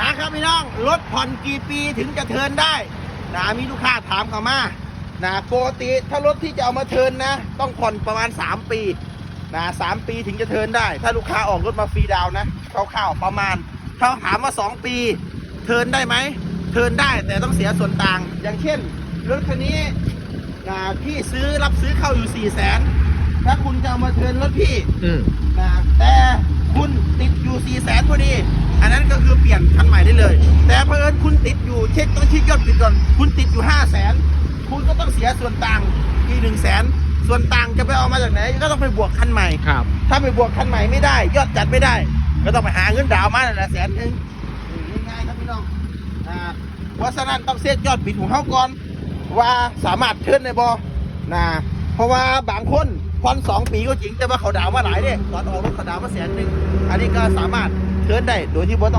มาครับพี่น้องรถผ่อนกี่ปีถึงจะเทิร์นได้นะมีลูกค้าถามเข้ามานะปกติถ้ารถที่จะเอามาเทิร์นนะ ต้องผ่อนประมาณ 3 ปีนะสามปีถึงจะเทิร์นได้ ถ้าลูกค้าออกรถมาฟรีดาวน์นะคร่าวๆประมาณถ้าถามว่า 2 ปี เทิร์นได้ไหมเทิร์นได้แต่ต้องเสียส่วนต่าง อย่างเช่นรถคันนี้นะพี่ซื้อรับซื้อเข้าอยู่4ี่แสนถ้าคุณจะเอามาเทิร์นรถพี่อืมนะแต่คุณติดอยู่4ี่แสนพอดี อันนั้นก็คือเปลี่ย นคันใหม่ได้เลย แต่เพอิญคุณติดอยู่เช็คต้องเช็คยอดผิดก่อนคุณติดอยู่5 0 0แสนคุณก็ต้องเสียส่วนต่างอีกหนึ่งแสนส่วนต่างจะไปเอามาจากไหน ก็ต้องไปบวกคันใหม่ ครับ ถ้าไปบวกคันใหม่ไม่ได้ ยอดจัดไม่ได้ ก็ต้องไปหาเงินดาวน์มาแหละแสนหนึ่งอืมง่ายๆครับพี่น้องอ่าเพราะฉะนั้นต้องเซ็ตยอดบิดของเขาก่อน ว่าสามารถเทิร์นในบอนะเพราะว่าบางคนผ่อนสองปีก็จริงแต่ว่าเขาดาวน์มาหลายเนี่ยตอนออกรถเขาดาวน์มาแสนหนึ่งอันนี้ก็สามารถเทิร์นได้โดยที่บ่ต้อง